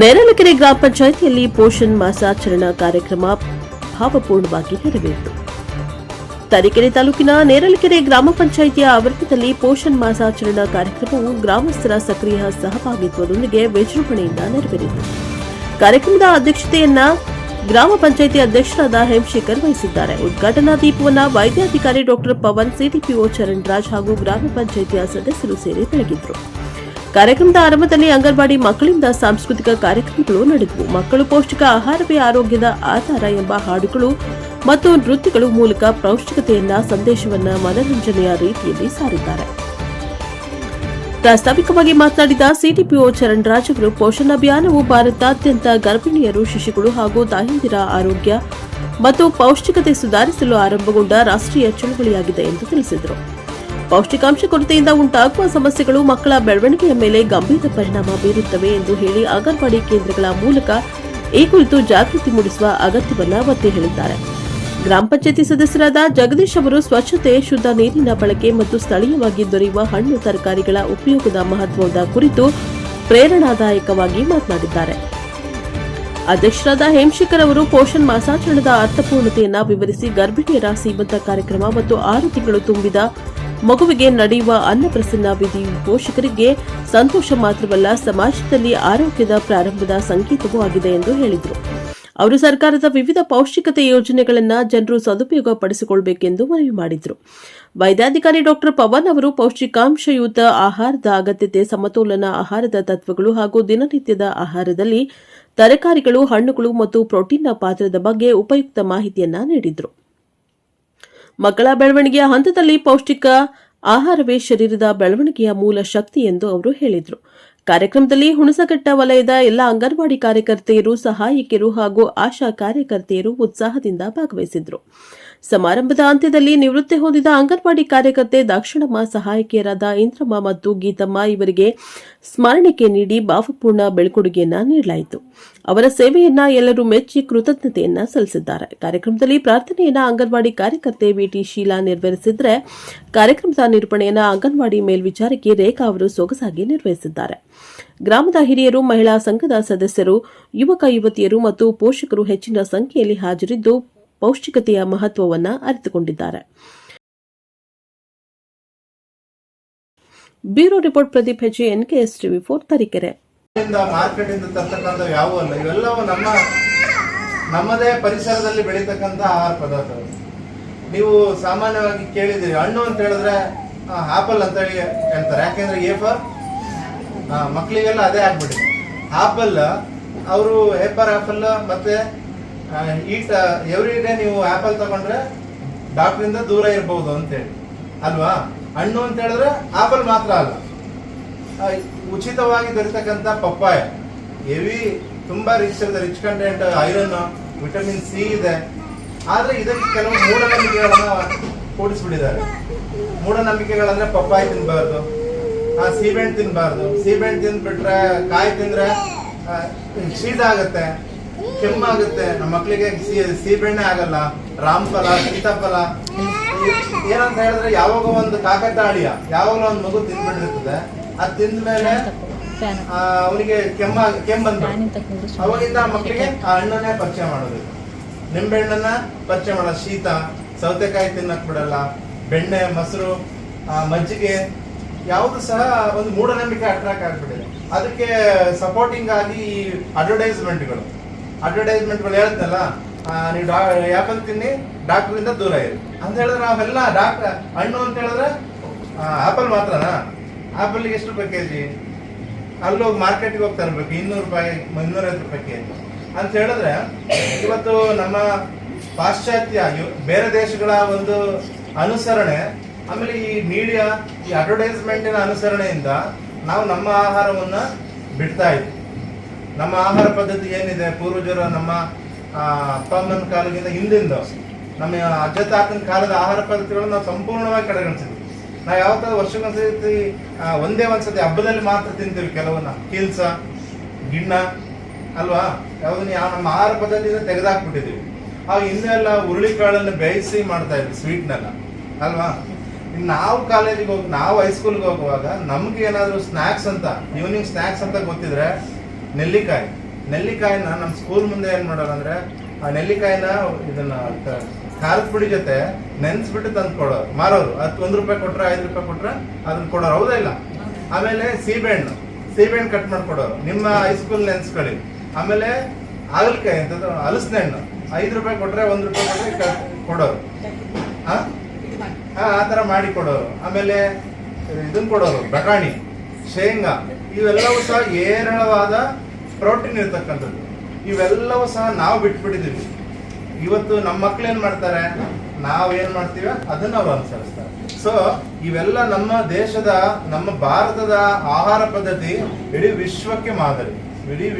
ನೇರಲಕೆರೆ ಗ್ರಾಮ ಪಂಚಾಯಿತಿಯಲ್ಲಿ ಪೋಷಣ್ ಮಾಸಾಚರಣಾ ಕಾರ್ಯಕ್ರಮ ಭಾವಪೂರ್ಣವಾಗಿ ನೆರವೇರಿತು. ತರೀಕೆರೆ ತಾಲೂಕಿನ ನೇರಲಕೆರೆ ಗ್ರಾಮ ಪಂಚಾಯಿತಿಯ ಆವರಣದಲ್ಲಿ ಪೋಷಣ್ ಮಾಸಾಚರಣಾ ಕಾರ್ಯಕ್ರಮವು ಗ್ರಾಮಸ್ಥರ ಸಕ್ರಿಯ ಸಹಭಾಗಿತ್ವದೊಂದಿಗೆ ವಿಜೃಂಭಣೆಯಿಂದ ನೆರವೇರಿತು. ಕಾರ್ಯಕ್ರಮದ ಅಧ್ಯಕ್ಷತೆಯನ್ನ ಗ್ರಾಮ ಪಂಚಾಯಿತಿ ಅಧ್ಯಕ್ಷರಾದ ಹೇಮಶೇಖರ್ ವಹಿಸಿದ್ದಾರೆ. ಉದ್ಘಾಟನಾ ದೀಪವನ್ನ ವೈದ್ಯಾಧಿಕಾರಿ ಡಾಕ್ಟರ್ ಪವನ್, ಸಿಡಿಪಿಒ ಚರಣ್ ರಾಜ್ ಹಾಗೂ ಗ್ರಾಮ ಪಂಚಾಯಿತಿಯ ಸದಸ್ಯರು ಸೇರಿ ಬೆಳಗಿದ್ರು. ಕಾರ್ಯಕ್ರಮದ ಆರಂಭದಲ್ಲಿ ಅಂಗನವಾಡಿ ಮಕ್ಕಳಿಂದ ಸಾಂಸ್ಕೃತಿಕ ಕಾರ್ಯಕ್ರಮಗಳು ನಡೆದವು. ಮಕ್ಕಳು ಪೌಷ್ಟಿಕ ಆಹಾರವೇ ಆರೋಗ್ಯದ ಆಧಾರ ಎಂಬ ಹಾಡುಗಳು ಮತ್ತು ನೃತ್ಯಗಳು ಮೂಲಕ ಪೌಷ್ಟಿಕತೆಯನ್ನ, ಸಂದೇಶವನ್ನ ಮನರಂಜನೆಯ ರೀತಿಯಲ್ಲಿ ಸಾರಿದ್ದಾರೆ. ಪ್ರಾಸ್ತಾವಿಕವಾಗಿ ಮಾತನಾಡಿದ ಸಿಡಿಪಿಒ ಚರಣ್ ರಾಜ್ ಅವರು ಪೋಷಣ ಅಭಿಯಾನವು ಭಾರತಾದ್ಯಂತ ಗರ್ಭಿಣಿಯರು, ಶಿಶುಗಳು ಹಾಗೂ ತಾಯಂದಿರ ಆರೋಗ್ಯ ಮತ್ತು ಪೌಷ್ಟಿಕತೆ ಸುಧಾರಿಸಲು ಆರಂಭಗೊಂಡ ರಾಷ್ಟ್ರೀಯ ಚಳವಳಿಯಾಗಿದೆ ಎಂದು ತಿಳಿಸಿದರು. ಪೌಷ್ಟಿಕಾಂಶ ಕೊರತೆಯಿಂದ ಉಂಟಾಗುವ ಸಮಸ್ಯೆಗಳು ಮಕ್ಕಳ ಬೆಳವಣಿಗೆಯ ಮೇಲೆ ಗಂಭೀರ ಪರಿಣಾಮ ಬೀರುತ್ತವೆ ಎಂದು ಹೇಳಿ ಅಂಗನವಾಡಿ ಕೇಂದ್ರಗಳ ಮೂಲಕ ಈ ಕುರಿತು ಜಾಗೃತಿ ಮೂಡಿಸುವ ಅಗತ್ಯವನ್ನ ಒತ್ತಿ ಹೇಳಿದ್ದಾರೆ. ಗ್ರಾಮ ಪಂಚಾಯತಿ ಸದಸ್ಯರಾದ ಜಗದೀಶ್ ಅವರು ಸ್ವಚ್ಛತೆ, ಶುದ್ಧ ನೀರಿನ ಬಳಕೆ ಮತ್ತು ಸ್ಥಳೀಯವಾಗಿ ದೊರೆಯುವ ಹಣ್ಣು, ತರಕಾರಿಗಳ ಉಪಯೋಗದ ಮಹತ್ವದ ಕುರಿತು ಪ್ರೇರಣಾದಾಯಕವಾಗಿ ಮಾತನಾಡಿದ್ದಾರೆ. ಅಧ್ಯಕ್ಷರಾದ ಹೇಮಶೇಖರ್ ಅವರು ಪೋಷಣ್ ಮಾಸಾಚರಣದ ಅರ್ಥಪೂರ್ಣತೆಯನ್ನು ವಿವರಿಸಿ ಗರ್ಭಿಣಿಯರ ಸೀಮಂತ ಕಾರ್ಯಕ್ರಮ ಮತ್ತು ಆರು ತಿಂಗಳು ತುಂಬಿದ ಮಗುವಿಗೆ ನಡೆಯುವ ಅನ್ನಪ್ರಸನ್ನ ವಿಧಿ ಪೋಷಕರಿಗೆ ಸಂತೋಷ ಮಾತ್ರವಲ್ಲ, ಸಮಾಜದಲ್ಲಿ ಆರೋಗ್ಯದ ಪ್ರಾರಂಭದ ಸಂಕೇತವೂ ಆಗಿದೆ ಎಂದು ಹೇಳಿದರು. ಅವರು ಸರ್ಕಾರದ ವಿವಿಧ ಪೌಷ್ಟಿಕತೆ ಯೋಜನೆಗಳನ್ನು ಜನರು ಸದುಪಯೋಗ ಪಡಿಸಿಕೊಳ್ಳಬೇಕೆಂದು ಮನವಿ ಮಾಡಿದರು. ವೈದ್ಯಾಧಿಕಾರಿ ಡಾಕ್ಟರ್ ಪವನ್ ಅವರು ಪೌಷ್ಟಿಕಾಂಶಯುತ ಆಹಾರದ ಅಗತ್ಯತೆ, ಸಮತೋಲನ ಆಹಾರದ ತತ್ವಗಳು ಹಾಗೂ ದಿನನಿತ್ಯದ ಆಹಾರದಲ್ಲಿ ತರಕಾರಿಗಳು, ಹಣ್ಣುಗಳು ಮತ್ತು ಪ್ರೋಟೀನ್ನ ಪಾತ್ರದ ಬಗ್ಗೆ ಉಪಯುಕ್ತ ಮಾಹಿತಿಯನ್ನು ನೀಡಿದರು. ಮಕ್ಕಳ ಬೆಳವಣಿಗೆಯ ಹಂತದಲ್ಲಿ ಪೌಷ್ಟಿಕ ಆಹಾರವೇ ಶರೀರದ ಬೆಳವಣಿಗೆಯ ಮೂಲ ಶಕ್ತಿ ಎಂದು ಅವರು ಹೇಳಿದರು. ಕಾರ್ಯಕ್ರಮದಲ್ಲಿ ಹುಣಸಘಟ್ಟ ವಲಯದ ಎಲ್ಲ ಅಂಗನವಾಡಿ ಕಾರ್ಯಕರ್ತೆಯರು, ಸಹಾಯಕಿಯರು ಹಾಗೂ ಆಶಾ ಕಾರ್ಯಕರ್ತೆಯರು ಉತ್ಸಾಹದಿಂದ ಭಾಗವಹಿಸಿದ್ರು. ಸಮಾರಂಭದ ಅಂತ್ಯದಲ್ಲಿ ನಿವೃತ್ತಿ ಹೊಂದಿದ ಅಂಗನವಾಡಿ ಕಾರ್ಯಕರ್ತೆ ದಾಕ್ಷಿಣಮ್ಮ ಸಹಾಯಕಿಯರಾದ ಇಂದ್ರಮ್ಮ ಮತ್ತು ಗೀತಮ್ಮ ಇವರಿಗೆ ಸ್ಮರಣಿಕೆ ನೀಡಿ ಭಾವಪೂರ್ಣ ಬೆಳ್ಕೊಡುಗೆಯನ್ನ ನೀಡಲಾಯಿತು. ಅವರ ಸೇವೆಯನ್ನ ಎಲ್ಲರೂ ಮೆಚ್ಚಿ ಕೃತಜ್ಞತೆಯನ್ನ ಸಲ್ಲಿಸಿದ್ದಾರೆ. ಕಾರ್ಯಕ್ರಮದಲ್ಲಿ ಪ್ರಾರ್ಥನೆಯನ್ನ ಅಂಗನವಾಡಿ ಕಾರ್ಯಕರ್ತೆ ವಿಟಿ ಶೀಲಾ ನೆರವೇರಿಸಿದ್ರೆ ಕಾರ್ಯಕ್ರಮದ ನಿರೂಪಣೆಯನ್ನ ಅಂಗನವಾಡಿ ಮೇಲ್ವಿಚಾರಕಿ ರೇಖಾ ಅವರು ಸೊಗಸಾಗಿ ನಿರ್ವಹಿಸಿದ್ದಾರೆ. ಗ್ರಾಮದ ಹಿರಿಯರು, ಮಹಿಳಾ ಸಂಘದ ಸದಸ್ಯರು, ಯುವಕ ಯುವತಿಯರು ಮತ್ತು ಪೋಷಕರು ಹೆಚ್ಚಿನ ಸಂಖ್ಯೆಯಲ್ಲಿ ಹಾಜರಿದ್ದು ಪೌಷ್ಟಿಕತೆಯ ಮಹತ್ವವನ್ನು ಅರಿತುಕೊಂಡಿದ್ದಾರೆ. Bureau report Pradeep Hejje S TV four, Tarikere. Market ಇಂದ ತರ್ತಕ್ಕಂಥ ಯಾವೂ ಅಲ್ಲ. ಇವೆಲ್ಲವೂ ನಮ್ಮ, ನಮ್ಮದೇ ಪರಿಸರದಲ್ಲಿ ಬೆಳೀತಕ್ಕಂಥ ಆಹಾರ ಪದಾರ್ಥಗಳು. ನೀವು ಸಾಮಾನ್ಯವಾಗಿ ಕೇಳಿದಿರಿ ಹಣ್ಣು ಅಂತ ಹೇಳಿದ್ರೆ ಆಪಲ್ ಅಂತ ಹೇಳಿ ಹೇಳ್ತಾರೆ. ಯಾಕೆಂದ್ರೆ ಎ ಫಾರ್ ಮಕ್ಕಳಿಗೆಲ್ಲ ಅದೇ ಆಗ್ಬಿಟ್ಟಿದೆ. ಆಪಲ್, ಅವರು, ಏಪರ್ ಆಪಲ್ ಮತ್ತೆ ಈಟ್ ಎವ್ರಿ ಡೇ ನೀವು ಆಪಲ್ ತಗೊಂಡ್ರೆ ಡಾಕ್ಟ್ರಿಂದ ದೂರ ಇರಬಹುದು ಅಂತೇಳಿ. ಅಲ್ವಾ? ಹಣ್ಣು ಅಂತ ಹೇಳಿದ್ರೆ ಆಪಲ್ ಮಾತ್ರ ಅಲ್ಲ. ಉಚಿತವಾಗಿ ದೊರೆತಕ್ಕಂಥ ಪಪ್ಪಾಯ. ಹೆವಿ ತುಂಬಾ ರಿಚ್ ಇರುತ್ತೆ rich content iron vitamin C ಇದೆ. ಆದ್ರೆ ಇದಕ್ಕೆ ಕೆಲವು ಮೂಢನಂಬಿಕೆಗಳನ್ನ ಕೂಡಿಸ್ಬಿಟ್ಟಿದ್ದಾರೆ. ಮೂಢನಂಬಿಕೆಗಳಂದ್ರೆ ಪಪ್ಪಾಯ ತಿನ್ನಬಾರ್ದು ಆ ಸೀಬೆಹಣ್ಣು ತಿನ್ಬಾರ್ದು. ಸೀಬೆಹಣ್ಣು ತಿಂದ್ಬಿಟ್ರೆ ಕಾಯಿ ತಿಂದ್ರೆ ಶೀತ ಆಗುತ್ತೆ. ಕೆಮ್ಮಾಗುತ್ತೆ. ನಮ್ಮ ಮಕ್ಕಳಿಗೆ ಸೀಬೆಣ್ಣೆ ಆಗಲ್ಲ ರಾಮಫಲ ಸೀತಾಫಲ ಏನಂತ ಹೇಳಿದ್ರೆ ಯಾವಾಗ ಒಂದು ಕಾಕತಾಳಿಯ ಯಾವಾಗಲೂ ಒಂದು ಮಗು ತಿಂದ್ಬಿಟ್ಟಿರ್ತದೆ ಅದ್ ತಿಂದ ಮೇಲೆ ಅವನಿಗೆ ಕೆಮ್ಮ ಕೆಮ್ಮು ಬಂದ್ಬಿಡುತ್ತೆ ಅವಾಗಿಂದ ಮಕ್ಕಳಿಗೆ ಆ ಹಣ್ಣನ್ನೇ ಪರಿಚಯ ಮಾಡೋದು. ನಿಂಬೆ ಹಣ್ಣನ್ನ ಪರಿಚಯ ಮಾಡೋದು. ಶೀತ ಸೌತೆಕಾಯಿ ತಿನ್ನಕ್ ಬಿಡಲ್ಲ ಬೆಣ್ಣೆ ಮೊಸರು ಆ, ಮಜ್ಜಿಗೆ ಯಾವುದು ಸಹ ಒಂದು ಮೂಢನಂಬಿಕೆ ಅಟ್ರಾಕ್ಟ್ ಆಗ್ಬಿಟ್ಟಿದೆ. ಅದಕ್ಕೆ ಸಪೋರ್ಟಿಂಗ್ ಆಗಿ ಈ ಅಡ್ವರ್ಟೈಸ್ಮೆಂಟ್ಗಳು ಅಡ್ವರ್ಟೈಸ್ಮೆಂಟ್ಗಳು ಹೇಳುತ್ತಲ್ಲ ನೀವು ಡಾ, ಆ್ಯಪಲ್ ತಿನ್ನಿ ಡಾಕ್ಟ್ರಿಂದ ದೂರ ಇರಿ. ಅಂತ ಹೇಳಿದ್ರೆ ನಾವೆಲ್ಲ ಡಾಕ್ಟರ್ ಹಣ್ಣು ಅಂತ ಹೇಳಿದ್ರೆ ಆಪಲ್ ಮಾತ್ರನಾ? ಆಪಲ್ ಎಷ್ಟು ರೂಪಾಯಿ ಕೆ ಜಿ ಅಲ್ಲಿ ಹೋಗಿ ಮಾರ್ಕೆಟ್ಗೆ ಹೋಗಿ ತರಬೇಕು, ಇನ್ನೂರು ರೂಪಾಯಿ, ಇನ್ನೂರೈವತ್ತು ರೂಪಾಯಿ ಕೆ ಜಿ ಅಂತ ಹೇಳಿದ್ರೆ, ಇವತ್ತು ನಮ್ಮ ಪಾಶ್ಚಾತ್ಯ ಬೇರೆ ದೇಶಗಳ ಒಂದು ಅನುಸರಣೆ, ಆಮೇಲೆ ಈ ಮೀಡಿಯಾ ಈ ಅಡ್ವರ್ಟೈಸ್ಮೆಂಟಿನ ಅನುಸರಣೆಯಿಂದ ನಾವು ನಮ್ಮ ಆಹಾರವನ್ನು ಬಿಡ್ತಾ ಇದ್ವಿ. ನಮ್ಮ ಆಹಾರ ಪದ್ಧತಿ ಏನಿದೆ, ಪೂರ್ವಜರ ನಮ್ಮ ಅಪ್ಪ ಅಮ್ಮನ ಕಾಲದಿಂದ ಹಿಂದಿಂದ ನಮ್ಮ ಅಜ್ಜ ತಾತನ ಕಾಲದ ಆಹಾರ ಪದ್ಧತಿಗಳನ್ನು ನಾವು ಸಂಪೂರ್ಣವಾಗಿ ಕಡೆಗಣಿಸಿದ್ವಿ. ನಾವು ಯಾವತ್ತಾದ್ರು ವರ್ಷಕ್ಕೊಂದ್ಸತಿ ಒಂದೇ ಒಂದ್ಸತಿ ಹಬ್ಬದಲ್ಲಿ ಮಾತ್ರ ತಿಂತೀವಿ ಕೆಲವನ್ನ. ಕೀಲ್ಸ ಗಿಣ್ಣ, ಅಲ್ವಾ? ಯಾವ್ದು ಯಾವ ನಮ್ಮ ಆಹಾರ ಪದ್ಧತಿಯಿಂದ ತೆಗೆದಾಕ್ಬಿಟ್ಟಿದ್ವಿ ಆ ಹಿಂದೆಲ್ಲ ಹುರುಳಿಕಾಳನ್ನು ಬೇಯಿಸಿ ಮಾಡ್ತಾ ಇದ್ವಿ ಸ್ವೀಟ್ನೆಲ್ಲ ಅಲ್ವಾ? ನಾವು ಕಾಲೇಜಿಗೆ ಹೋಗಿ, ನಾವು ಹೈಸ್ಕೂಲ್ಗೆ ಹೋಗುವಾಗ ನಮ್ಗೆ ಏನಾದರೂ ಸ್ನ್ಯಾಕ್ಸ್ ಅಂತ ಈವ್ನಿಂಗ್ ಸ್ನ್ಯಾಕ್ಸ್ ಅಂತ ಗೊತ್ತಿದ್ರೆ ನೆಲ್ಲಿಕಾಯಿ. ನೆಲ್ಲಿಕಾಯಿನ ನಮ್ಮ ಸ್ಕೂಲ್ ಮುಂದೆ ಏನು ಮಾಡೋರು ಅಂದರೆ ಆ ನೆಲ್ಲಿಕಾಯಿನ ಇದನ್ನ ಖಾರದ ಪುಡಿ ಜೊತೆ ನೆನ್ಸ್ಬಿಟ್ಟು ತಂದು ಕೊಡೋರು, ಮಾರೋರು. ಅದು ಒಂದು ರೂಪಾಯಿ ಕೊಟ್ರೆ ಐದು ರೂಪಾಯಿ ಕೊಟ್ರೆ ಅದನ್ನ ಕೊಡೋರು. ಹೌದಾ ಇಲ್ಲ? ಆಮೇಲೆ ಸೀಬೆಹಣ್ಣು. ಸೀಬೆಹಣ್ಣು ಕಟ್ ಮಾಡ್ಕೊಡೋರು. ನಿಮ್ಮ ಹೈಸ್ಕೂಲ್ ನೆನ್ಸ್ಕೊಳ್ಳಿ ಆಮೇಲೆ ಹಾಗಲಕಾಯಿ ಅಂತಂದ್ರೆ ಹಲಸಿನ ಹಣ್ಣು ಐದು ರೂಪಾಯಿ ಕೊಟ್ರೆ ಒಂದು ರೂಪಾಯಿ ಕೊಟ್ಟರೆ ಕೊಡೋರು. ಹಾಂ ಹಾ ಆ ಥರ ಮಾಡಿ ಕೊಡೋರು. ಆಮೇಲೆ ಇದನ್ನ ಕೊಡೋರು. ಬಟಾಣಿ, ಶೇಂಗಾ. ಇವೆಲ್ಲವೂ ಸಹ ಏರಳವಾದ ಪ್ರೋಟೀನ್ ಇರ್ತಕ್ಕಂಥದ್ದು. ಇವೆಲ್ಲವೂ ಸಹ ನಾವು ಬಿಟ್ಬಿಟ್ಟಿದ್ದೀವಿ. ಇವತ್ತು ನಮ್ಮ ಮಕ್ಳು ಏನ್ ಮಾಡ್ತಾರೆ? ನಾವ್ ಏನ್ ಮಾಡ್ತೀವಿ? ಅದನ್ನ ಅವ್ರು ಅನುಸರಿಸ್ತಾರೆ. ಸೊ ಇವೆಲ್ಲ ನಮ್ಮ ದೇಶದ, ನಮ್ಮ ಭಾರತದ ಆಹಾರ ಪದ್ಧತಿ ಇಡೀ ವಿಶ್ವಕ್ಕೆ ಮಾದರಿ. ಇಡೀ